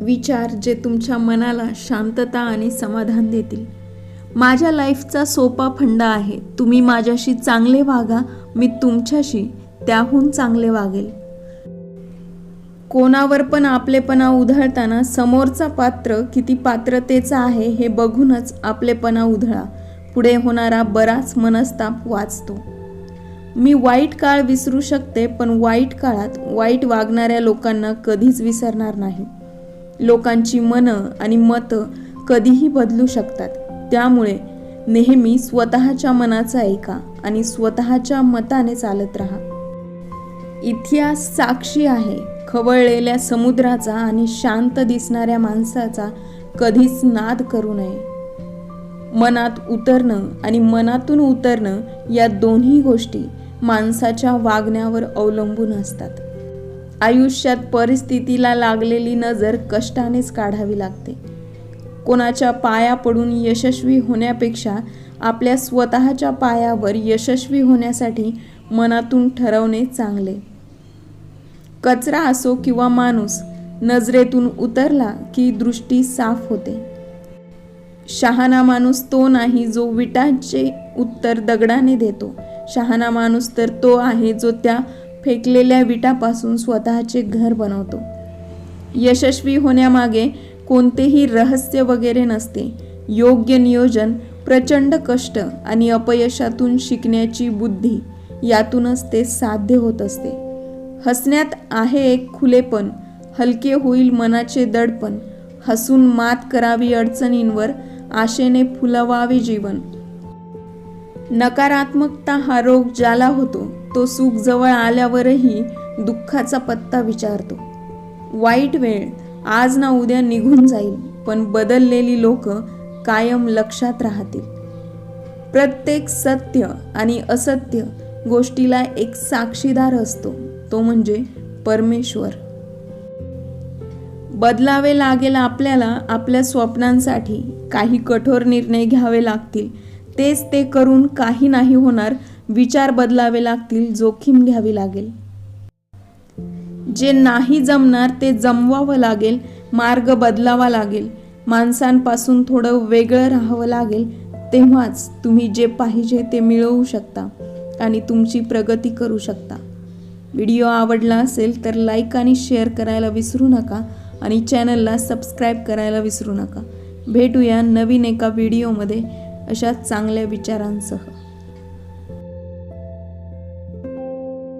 विचार जे तुमच्या मनाला शांतता आणि समाधान देतील. माझ्या लाईफचा सोपा फंडा आहे. तुम्ही माझ्याशी चांगले वागा मी तुमच्याशी त्याहून चांगले वागेल. कोणावर पण आपलेपणा उधळताना समोरचा पात्र किती पात्रतेचा आहे हे बघूनच आपलेपणा उधळा. पुढे होणारा बराच मनस्ताप वाचतो. मी वाईट काळ विसरू शकते पण वाईट काळात वाईट वागणाऱ्या लोकांना कधीच विसरणार नाही. लोकांची मनं आणि मतं कधीही बदलू शकतात. त्यामुळे नेहमी स्वतःच्या मनाचा ऐका आणि स्वतःच्या मताने चालत राहा. इतिहास साक्षी आहे. खवळलेल्या समुद्राचा आणि शांत दिसणाऱ्या माणसाचा कधीच नाद करू नये. मनात उतरणं आणि मनातून उतरणं या दोन्ही गोष्टी माणसाच्या वागण्यावर अवलंबून असतात. आयुष्यात परिस्थितीला लागलेली नजर कष्टानेच काढावी लागते. कोणाच्या पाया पडून यशस्वी होण्यापेक्षा आपल्या स्वतःच्या पायावर यशस्वी होण्यासाठी मनातून ठरवणे चांगले. कचरा असो किंवा माणूस नजरेतून उतरला की दृष्टी साफ होते. शहाणा माणूस तो नाही जो विटांचे उत्तर दगडाने देतो. शहाणा माणूस तर तो आहे जो त्या फेकलेल्या विटापासून स्वतःचे घर बनवतो. यशस्वी होण्यामागे कोणतेही रहस्य वगैरे नसते. योग्य नियोजन प्रचंड कष्ट आणि अपयशातून शिकण्याची बुद्धी यातूनच ते साध्य होत असते. हसण्यात आहे एक खुलेपण हलके होईल मनाचे दडपण हसून मात करावी अडचणींवर आशेने फुलवावे जीवन. नकारात्मकता हा रोग ज्याला होतो तो सुख जवळ आल्यावरही दुःखाचा पत्ता विचारतो. वाईट वेळ आज ना उद्या निघून जाईल पण बदललेली लोक कायम लक्षात राहतील. प्रत्येक सत्य आणि असत्य गोष्टीला एक साक्षीदार असतो तो म्हणजे परमेश्वर. बदलावे लागेल आपल्याला आपल्या स्वप्नांसाठी. काही कठोर निर्णय घ्यावे लागतील. तेच ते करून काही नाही होणार विचार बदलावे लागतील जोखीम घ्यावी लागेल. जे नाही जमणार ते जमवावं लागेल मार्ग बदलावा लागेल. माणसांपासून थोडं वेगळं राहावं लागेल तेव्हाच तुम्ही जे पाहिजे ते मिळवू शकता आणि तुमची प्रगती करू शकता. व्हिडिओ आवडला असेल तर लाईक आणि शेअर करायला विसरू नका आणि चॅनलला सबस्क्राईब करायला विसरू नका. भेटूया नवीन एका व्हिडिओमध्ये अशा चांगल्या विचारांसह.